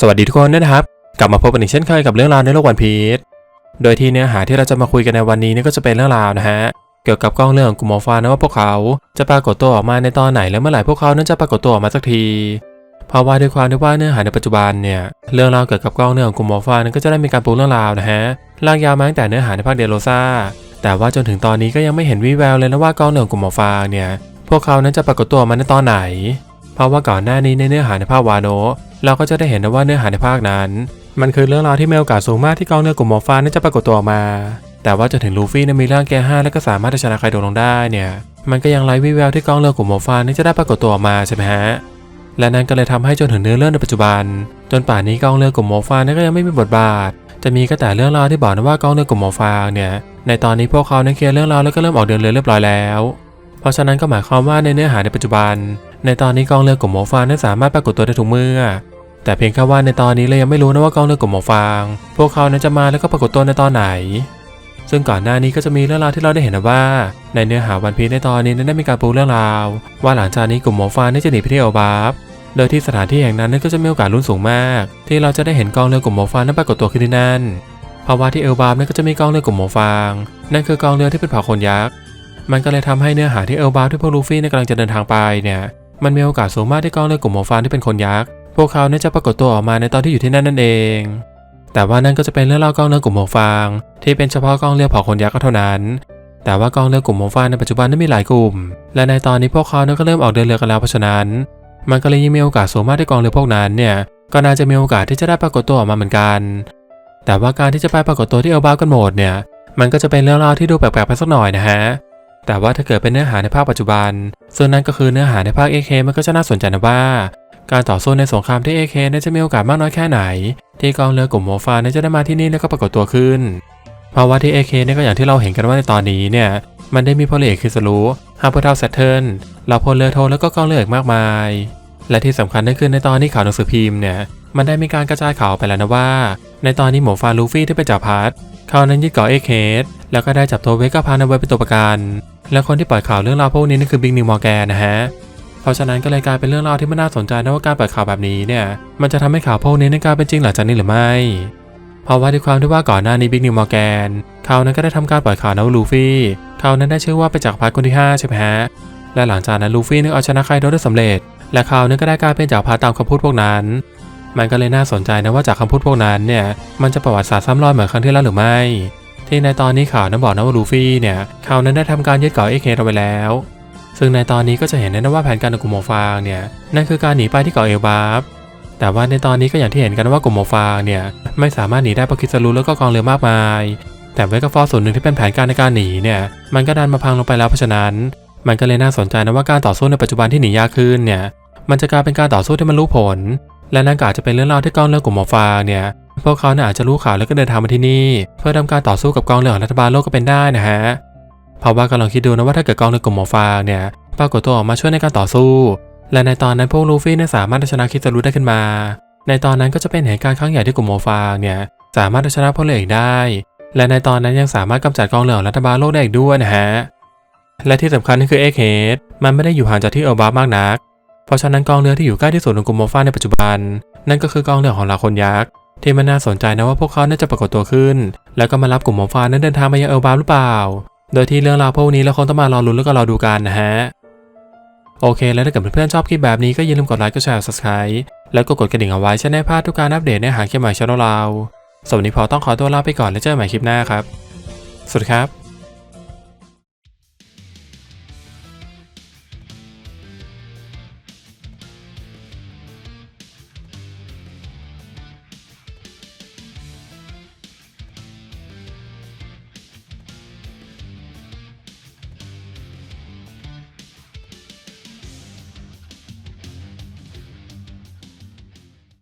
สวัสดีทุกคนนะครับ กลับมาพบกันอีกเช่นเคยกับเรื่องราวในโลกวันพีชโดยที่เนื้อหาที่เราจะมาคุยกันในวันนี้นี่ก็จะเป็นเรื่องราวนะฮะเกี่ยวกับกล้องเรื่องของกลุ่มหมอฟ้านะว่าพวกเขาจะปรากฏตัวออกมาในตอนไหนและเมื่อไหร่พวกเขานั้นจะปรากฏตัวออกมาสักทีเพราะว่าด้วยความที่ว่าเนื้อหาในปัจจุบันเนี่ยเรื่องราวเกี่ยวกับกล้องเรื่องของกลุ่มหมอฟานั้นก็จะได้มีการปูเรื่องราวนะฮะลากยาวมาตั้งแต่เนื้อหาในภาคเดโรซาแต่ว่าจนถึงตอนนี้ก็ยังไม่เห็นวี่แววเลยนะว่ากล้องเรื่องของกลุ่มหมอฟาเนี่ยพวกเขานั้นจะปรากฏตัวออกมาในตอนไหน เพราะว่าก่อนหน้านี้ในเนื้อหาในภาควาโนเราก็จะได้เห็นนะว่าเนื้อหาในภาคนั้น มันคือเรื่องราวที่มีโอกาสสูงมากที่กองเรือกลุ่มหมอฟ้านั้นจะปรากฏตัวออกมา แต่ว่าจนถึงลูฟี่นั้นมีร่างแก่ห้าและก็สามารถจะชนะใครโดนลงได้เนี่ย มันก็ยังไร้วี่แววที่กองเรือกลุ่มหมอฟ้านั้นจะได้ปรากฏตัวออกมาใช่ไหมฮะและนั่นก็เลยทำให้จนถึงเนื้อเรื่องในปัจจุบัน จนป่านนี้กองเรือกลุ่มหมอฟ้านั้นก็ยังไม่มีบทบาท จะมีก็แต่เรื่องราวที่บอกนะว่ากองเรือกลุ่มหมอฟางเนี่ย ในตอนนี้พวกเขานั้นเคลียร์เรื่องราวแล้วก็เริ่มออกเดินเรือเรียบร้อยแล้ว เพราะฉะนั้นก็หมายความว่าในเนื้อหาในปัจจุบัน ในตอนนี้กองเรือกลุ่มหมอฟางนั้นสามารถปรากฏตัวได้ทุกเมื่อ แต่เพียงแค่ว่าในตอนนี้เรายังไม่รู้นะว่ากองเรือกลุ่มหมอฟาง พวกเขานั้นจะมาแล้วก็ปรากฏตัวในตอนไหน ซึ่งก่อนหน้านี้ก็จะมีเรื่องราวที่เราได้เห็นนะว่า ในเนื้อหาวันพีในตอนนี้นั้นได้มีการปูเรื่องราว ว่าหลังจากนี้กลุ่มหมอฟางนี่จะหนีไปที่เอลบาฟโดยที่สถานที่แห่งนั้นนั้นก็จะมีโอกาสลุ้นสูงมาก ที่เราจะได้เห็นกองเรือกลุ่มหมอฟางนั้นปรากฏตัวขึ้นที่นั่นเพราะว่าที่เอลบาฟนั่นก็จะมีกองเรือกลุ่มหมอฟาง นั่นคือกองเรือที่เป็นเผ่าคนยักษ์มันก็เลยทำให้เนื้อหาที่เอลบาฟที่พวกลูฟี่กำลังจะเดินทางไปเนี่ย มันมีโอกาสสูงมากที่กองเรือกลุ่มหมอฟางที่เป็นคนยักษ์ พวกเขาเนี่ยจะปรากฏตัวออกมาในตอนที่อยู่ที่นั่นนั่นเอง แต่ว่านั่นก็จะเป็นเรื่องเล่ากองเรือกลุ่มหมอฟาง ที่เป็นเฉพาะกองเรือเผ่าคนยักษ์ก็เท่านั้น แต่ว่ากองเรือกลุ่มหมอฟางในปัจจุบันนั้นมีหลายกลุ่ม และในตอนนี้พวกเขาเนี่ยก็เริ่มออกเดินเรือกันแล้วเพราะฉะนั้น มันก็เลยยิ่งมีโอกาสสูงมากที่กองเรือพวกนั้นเนี่ย ก็น่าจะมีโอกาสที่จะได้ปรากฏตัวออกมาเหมือนกัน แต่ว่าการที่จะไปปรากฏตัวที่เอลบากันหมดเนี่ย มันก็จะเป็นเรื่องราวที่ดูแปลกๆไปสักหน่อยนะฮะ แต่ว่าถ้าเกิดเป็นเนื้อหาในภาคปัจจุบัน ส่วนนั้นก็คือเนื้อหาในภาค AK มันก็จะน่าสนใจนะว่า การต่อสู้ในสงครามที่ AK เนี่ยจะมีโอกาสมากน้อยแค่ไหน ที่กองเรือกลุ่มโมฟานี่ยจะได้มาที่นี่แล้วก็ปรากฏตัวขึ้นเพราะว่าที่ AK เนี่ยก็อย่างที่เราเห็นกันว่าในตอนนี้เนี่ยมันได้มีพลเรือกคิสรูฮาร์เปอร์ทาวแซตเทิลเหล่าพลเรือโทแล้วก็กองเรืออีกมากมาย และที่สำคัญนั่นคือในตอนนี้ข่าวหนังสือพิมพ์เนี่ยมันได้มีการกระจายข่าวไปแล้วนะว่า ในตอนนี้หมอฟาลูฟี่ที่ไปจับพัดเขานั้นยึดเกาะเอเคสแล้วก็ได้จับตัวเวก้าพานาไว้เป็นตัวประกัน และคนที่ปล่อยข่าวเรื่องราวพวกนี้นั่นคือบิงนิวมอร์แกนนะฮะเพราะฉะนั้นก็เลยกลายเป็นเรื่องราวที่ไม่น่าสนใจนะว่าการปล่อยข่าวแบบนี้เนี่ยมันจะทำให้ข่าวพวกนี้นั้นกลายเป็นจริงหลังจากนี้หรือไม่ เพราะว่าด้วยความที่ว่าก่อนหน้านี้บิ๊กนิวมอร์แกนเขานั้นก็ได้ทำการปล่อยข่าวนะว่าลูฟี่เขานั้นได้ชื่อว่าไปจากพัดคนที่ห้าใช่ไหมฮะและหลังจากนั้นลูฟี่นึกเอาชนะไคโดได้สำเร็จ และเขานั้นก็ได้กลายเป็นจากพัดตามคำพูดพวกนั้น มันก็เลยน่าสนใจนะว่าจากคำพูดพวกนั้นเนี่ยมันจะประวัติศาสตร์ซ้ำรอยเหมือนครั้งที่แล้วหรือไม่ ที่ในตอนนี้ข่าวนั้นบอกนะว่าลูฟี่เนี่ยเขาวนั้นได้ทำการยึดเกาะเอเคเอาไว้แล้ว ซึ่งในตอนนี้ก็จะเห็นได้นะว่าแผนการของกลุ่มหมฟางเนี่ยนั่นคือการหนีไปที่เกาะเอลบาฟแต่ว่าในตอนนี้ก็อย่างที่เห็นกันว่ากลุ่มหมฟางเนี่ยไม่สามารถหนีได้เพราะคิดสรูแล้วก็กองเรือมากมาย แต่เวกาฟอร์ส่วนหนึ่งที่เป็นแผนการในการหนีเนี่ยมันก็ดันมาพังลงไปแล้วเพราะฉะนั้น มันก็เลยน่าสนใจนะว่าการต่อสู้ในปัจจุบันที่หนียากขึ้นเนี่ยมันจะกลายเป็นการต่อสู้ที่มันรู้ผล และนั่นก็อาจจะเป็นเรื่องราวที่กองเรือกลุ่มหมอฟางเนี่ยพวกเขาเนี่ยอาจจะรู้ข่าวแล้วก็เดินทางมาที่นี่ เพื่อทำการต่อสู้กับกองเรือของรัฐบาลโลกก็เป็นได้นะฮะเพราะว่ากำลังคิดดูนะว่าถ้าเกิดกองเรือกลุ่มหมอฟางเนี่ยปรากฏตัวออกมาช่วยในการต่อสู้ และในตอนนั้นพวกลูฟี่เนี่ยสามารถเอาชนะคิสรุได้ขึ้นมา ในตอนนั้นก็จะเป็นเหตุการณ์ครั้งใหญ่ที่กลุ่มหมอฟางเนี่ยสามารถเอาชนะพลเรือเอกได้ และในตอนนั้นยังสามารถกำจัดกองเรือของรัฐบาลโลกได้อีกด้วยนะฮะและที่สำคัญนั่คือเอ็กเฮดมันไม่ได้อยู่ห่างจากที่เอลบาร์มากนัก เพราะฉะนั้นกองเรือที่อยู่ใกล้ที่สุดของกลุ่มหมอฟาในปัจจุบัน นั่นก็คือกองเรือของลาคนยักษ์ที่มันน่าสนใจนะว่าพวกเขาน่าจะปรากฏตัวขึ้น แล้วก็มารับกลุ่มหมอฟานั้นเดินทางมายังเอลบาร์หรือเปล่า โดยที่เรื่องราวพวกนี้เราคงต้องมารอลุ้นแล้วก็รอดูกันนะฮะโอเค แล้วถ้าเกิดเพื่อนๆชอบคลิปแบบนี้ก็อย่าลืมกดไลค์กดแชร์ subscribe แล้วก็กดกระดิ่งเอาไว้จะได้พลาดทุกการอัปเดตเนื้อหาเกี่ยวกับช่องเราสวันนี้พอต้องขอตัวลาไปก่อนแล้วเจอกันใหม่คลิปหน้าครับ สวัสดีครับ